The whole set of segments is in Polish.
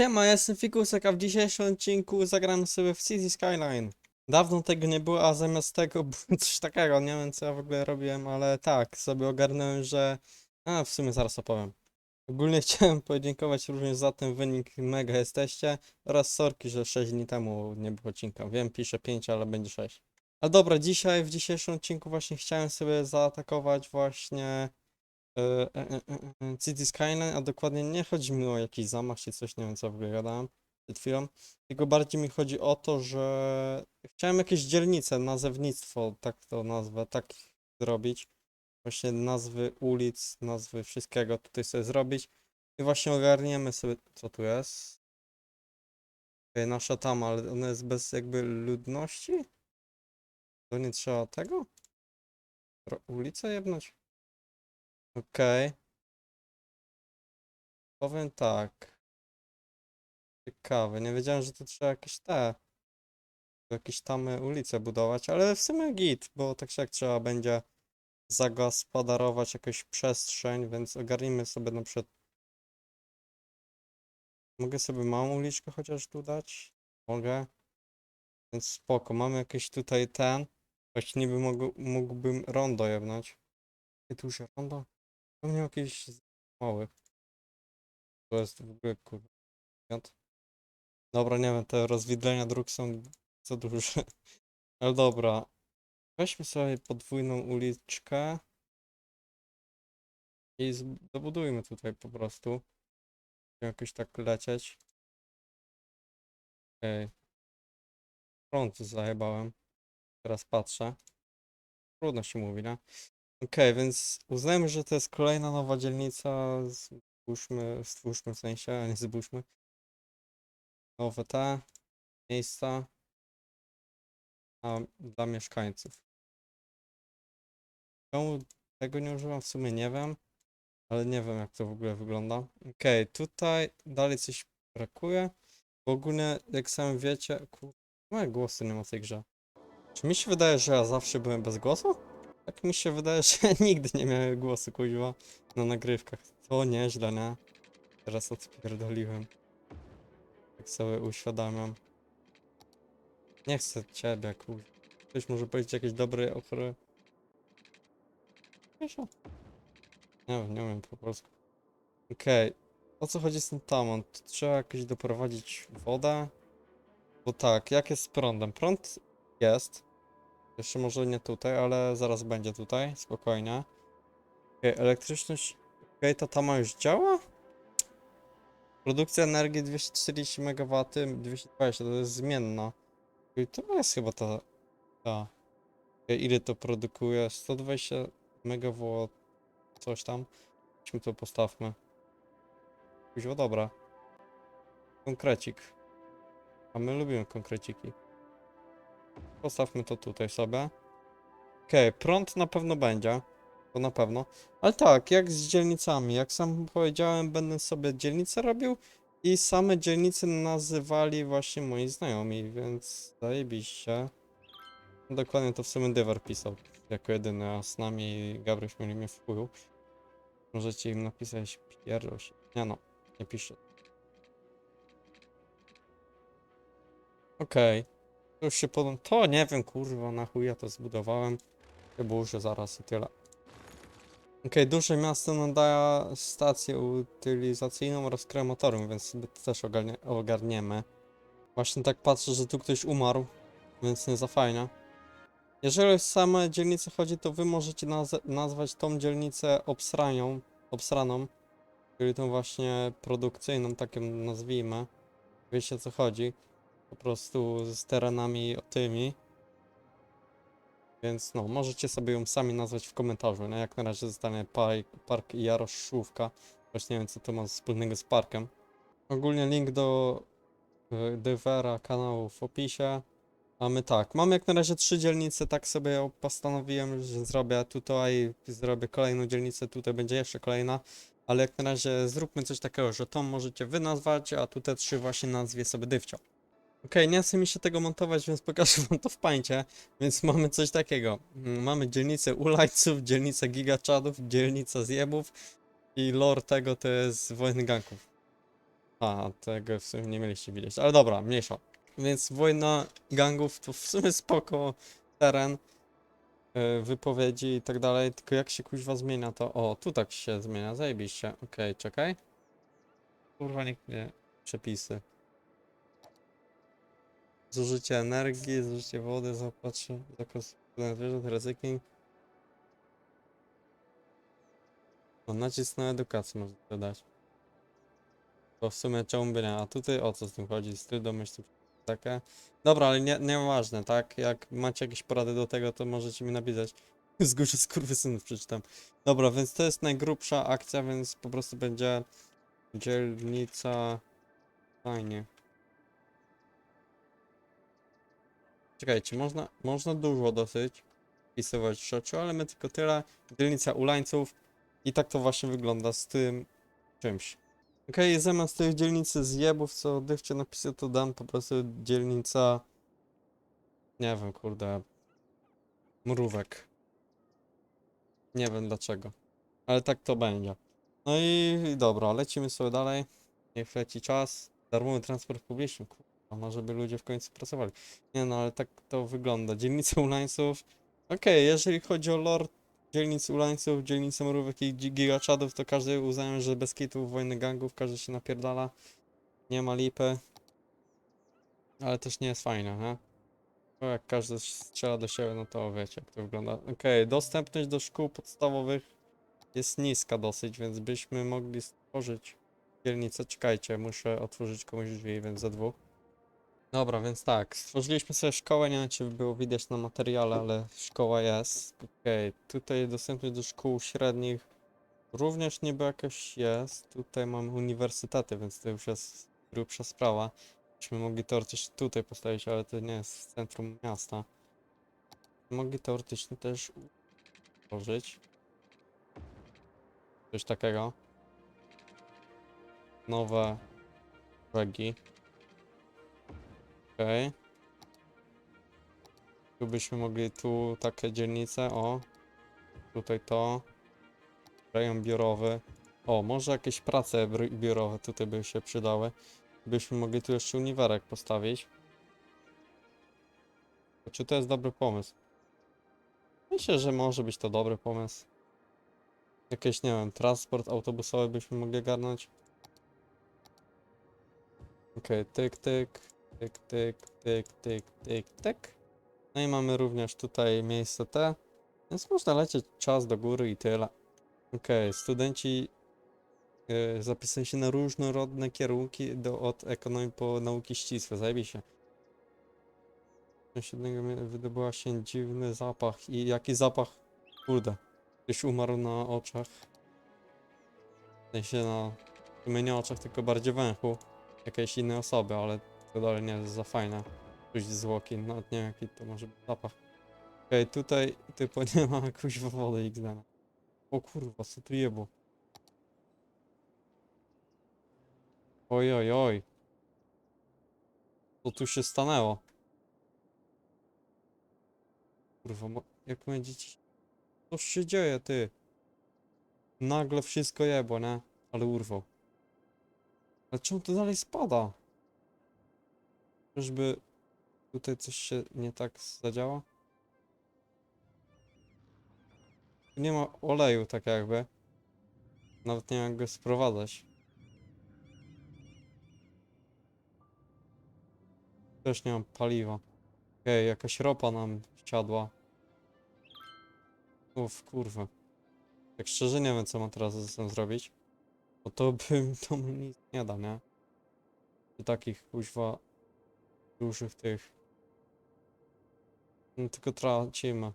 Siema, jestem Fikusek, a w dzisiejszym odcinku zagramy sobie w City Skyline. Dawno tego nie było, a zamiast tego coś takiego, nie wiem co ja w ogóle robiłem, ale tak, sobie ogarnąłem, że... A, w sumie zaraz opowiem. Ogólnie chciałem podziękować również za ten wynik, mega jesteście, oraz sorki, że 6 dni temu nie było odcinka. Wiem, piszę 5, ale będzie 6. A dobra, dzisiaj, w dzisiejszym odcinku właśnie chciałem sobie zaatakować właśnie e, e, e, e, e, City Skyline, a dokładnie nie chodzi mi o jakiś zamach czy coś, nie wiem co w ogóle gadałem przed chwilą, tylko bardziej mi chodzi o to, że chciałem jakieś dzielnice, nazewnictwo, tak to nazwę, tak zrobić, właśnie nazwy ulic, nazwy wszystkiego tutaj sobie zrobić i właśnie ogarniemy sobie, co tu jest, nasza tam, ale ona jest bez jakby ludności? To nie trzeba tego? Ulicę? Okej. Powiem tak. Ciekawe, nie wiedziałem, że to trzeba jakieś te, jakieś tam ulice budować, ale w sumie git, bo tak jak trzeba będzie zagospodarować jakąś przestrzeń, więc ogarnijmy sobie na przykład. Mogę sobie małą uliczkę chociaż tu dać? Mogę. Więc spoko, mamy jakieś tutaj ten. Właśnie niby mógł, mógłbym rondo jebnąć. Gdzie tu się rondo? To mnie jakieś z małych. To jest w ogóle kurwa. Dobra, nie wiem, te rozwidlenia dróg są za duże. Ale dobra. Weźmy sobie podwójną uliczkę. I dobudujmy tutaj po prostu. Jakoś tak lecieć. Okej. Prąd zajebałem. Teraz patrzę. Trudno się mówi, nie? Okej, więc uznajmy, że to jest kolejna nowa dzielnica. Zbóżmy, stwórzmy w sensie, a nie zbóżmy. Nowe te miejsca a, dla mieszkańców. Czemu tego nie używam? W sumie nie wiem, ale nie wiem jak to w ogóle wygląda. Okej, tutaj dalej coś brakuje. Bo ogólnie, jak sami wiecie, kur... moje głosy nie ma w tej grze. Czy mi się wydaje, że ja zawsze byłem bez głosu? Tak mi się wydaje, że nigdy nie miałem głosu, kuźwa, na nagrywkach. To nieźle, nie? Teraz odpierdoliłem. Tak sobie uświadamiam. Nie chcę ciebie, kuźwa. Ktoś może powiedzieć jakieś dobre. Wiesza. Nie wiem, nie wiem po polsku. Okej. O co chodzi z tym tamą? Trzeba jakoś doprowadzić wodę? Bo tak, jak jest z prądem? Prąd jest. Jeszcze może nie tutaj, ale zaraz będzie tutaj, spokojnie. Okej, elektryczność. Tama już działa? Produkcja energii 240 MW, 220 to jest zmienna. I to jest chyba ta. ta. Ile to produkuje? 120 MW, coś tam. Weźmy to postawmy. Kuźwa, dobra. Konkrecik. A my lubimy konkreciki. Postawmy to tutaj sobie. Okej, prąd na pewno będzie. To na pewno. Ale tak, jak z dzielnicami. Jak sam powiedziałem, będę sobie dzielnice robił i same dzielnice nazywali właśnie moi znajomi, więc zajebiście. Dokładnie to w sumie Dywer pisał jako jedyny, a z nami Gabryś mieli mnie wpływ. Możecie im napisać pierdol. Nie no, nie piszę. Okej. To już się podam. To nie wiem, kurwa, na chuj ja to zbudowałem. Burzę zaraz i tyle. Okej, duże miasto nadaje stację utylizacyjną oraz krematorium, więc sobie to też ogarnie, ogarniemy. Właśnie tak patrzę, że tu ktoś umarł, więc nie za fajnie. Jeżeli o same dzielnice chodzi, to wy możecie naz nazwać tą dzielnicę obsranią, obsraną, czyli tą właśnie produkcyjną, tak ją nazwijmy. Wiecie o co chodzi po prostu z terenami tymi. Więc no, możecie sobie ją sami nazwać w komentarzu. No, jak na razie zostanie park, park Jaroszówka. Właśnie nie wiem, co to ma wspólnego z parkiem. Ogólnie link do y, Dyvera kanału w opisie. Mamy tak, mamy jak na razie trzy dzielnice, tak sobie postanowiłem, że zrobię tutaj, zrobię kolejną dzielnicę, tutaj będzie jeszcze kolejna. Ale jak na razie zróbmy coś takiego, że tą możecie wy nazwać, a tu te trzy właśnie nazwie sobie Dywcio. Okej, nie chce mi się tego montować, więc pokażę wam to w pańcie. Więc mamy coś takiego. Mm, Mamy dzielnicę ulajców, dzielnicę gigaczadów, dzielnicę zjebów i lore tego to jest wojny ganków. A, tego w sumie nie mieliście widzieć, ale dobra, mniejsza. Więc wojna gangów to w sumie spoko teren, yy, wypowiedzi i tak dalej, tylko jak się kuźwa zmienia to... O, tu tak się zmienia, zajebiście. Okej, czekaj. Kurwa, nikt nie... Przepisy. Zużycie energii, zużycie wody, zaopatrzę, zakres zwierząt, ryzyki. No, nacisk na edukację można dodać. To w sumie czemu nie, a tutaj o co z tym chodzi? Styl domyślny, takie. Dobra, ale nie, nieważne, tak? Jak macie jakieś porady do tego, to możecie mi napisać. Z góry skurwysynów przeczytam. Dobra, więc to jest najgrubsza akcja, więc po prostu będzie dzielnica... Fajnie. Czekajcie, można, można dużo dosyć wpisywać rzeczy, ale my tylko tyle. Dzielnica Ulańców i tak to właśnie wygląda z tym czymś. Okej, zamiast tych dzielnicy zjebów, co odywcie napisy, to dam po prostu dzielnica... Nie wiem, kurde... Mrówek. Nie wiem dlaczego. Ale tak to będzie. No i dobra, lecimy sobie dalej. Niech leci czas. Darmowy transport publiczny. Kurwa, może by ludzie w końcu pracowali. Nie no, ale tak to wygląda. Dzielnica Ulańców. Okej, jeżeli chodzi o lore dzielnic Ulańców, dzielnicę Mrówek i gi- Gigaczadów, to każdy uznaje, że bez kitów wojny gangów, każdy się napierdala. Nie ma lipy. Ale też nie jest fajne, nie? Bo jak każdy strzela do siebie, no to wiecie jak to wygląda. Okej, dostępność do szkół podstawowych jest niska dosyć, więc byśmy mogli stworzyć dzielnicę. Czekajcie, muszę otworzyć komuś drzwi, więc za dwóch. Dobra, więc tak, stworzyliśmy sobie szkołę, nie wiem czy było widać na materiale, ale szkoła jest. Okej, tutaj dostępność do szkół średnich również niby jakaś jest. Tutaj mamy uniwersytety, więc to już jest grubsza sprawa. Byśmy mogli teoretycznie tutaj postawić, ale to nie jest centrum miasta. Mogli teoretycznie też utworzyć coś takiego. Nowe regi. Okej. Tu byśmy mogli tu takie dzielnice, o. Tutaj to. Rejon biurowy. O, może jakieś prace biurowe tutaj by się przydały. Byśmy mogli tu jeszcze uniwerek postawić. Czy to jest dobry pomysł? Myślę, że może być to dobry pomysł. Jakieś, nie wiem, transport autobusowy byśmy mogli garnąć. Okej, tyk, tyk, tyk, tyk, tyk, tyk, tyk, tyk. No i mamy również tutaj miejsce T, więc można lecieć czas do góry i tyle. Okej, studenci yy, zapisują się na różnorodne kierunki do, od ekonomii po nauki ścisłe, zajebiście. Sąsiedniego mi- wydobyła się dziwny zapach i jaki zapach? Kurde, ktoś umarł na oczach. W sensie na, sumie nie oczach, tylko bardziej węchu jakiejś innej osoby, ale to dalej nie jest za fajne. Coś zwłoki, nawet nie wiem jaki to może być zapach. Okej, tutaj typu nie ma jakąś wody XD. O kurwa, co tu jebo? Oj, oj, oj. Co tu się stanęło? Kurwa, jak moje dzieci... Co się dzieje, ty? Nagle wszystko jebło, nie? Ale urwał. Ale czemu to dalej spada? Czyżby tutaj coś się nie tak zadziało? Tu Nie ma oleju tak jakby. Nawet nie jak go sprowadzać. Też nie mam paliwa. Okej, jakaś ropa nam siadła. Uf, kurwa. Tak szczerze nie wiem co mam teraz ze sobą zrobić. Bo to bym to mi nic nie da, nie? Przy takich kuźwa dużych tych. No tylko tracimy.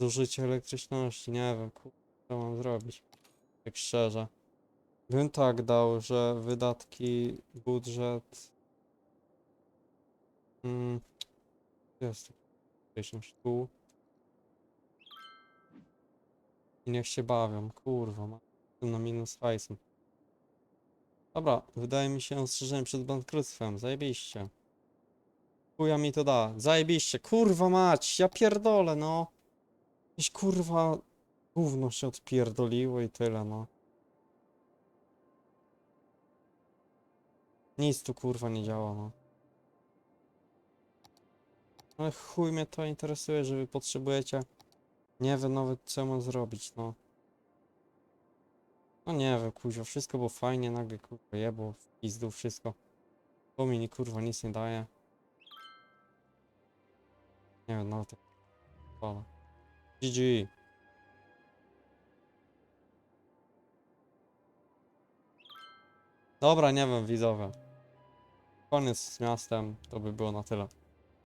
Zużycie elektryczności, nie wiem, co mam zrobić. Tak szczerze. Bym tak dał, że wydatki, budżet. Mm, jest tu I niech się bawią, kurwa, ma na minus hajsem. Dobra, wydaje mi się ostrzeżeniem przed bankructwem, zajebiście. Chuja mi to da, zajebiście, kurwa mać, ja pierdolę, no. Jakieś kurwa gówno się odpierdoliło i tyle, no. Nic tu kurwa nie działa, no. Ale chuj mnie to interesuje, że wy potrzebujecie. Nie wiem nawet co mam zrobić, no. No nie wiem, kurwa, wszystko było fajnie, nagle kurwa jebło, w pizdu wszystko. To mi kurwa nic nie daje. Nie wiem, nawet jak... Wolę. GG. Dobra, nie wiem, widzowie. Koniec z miastem, to by było na tyle.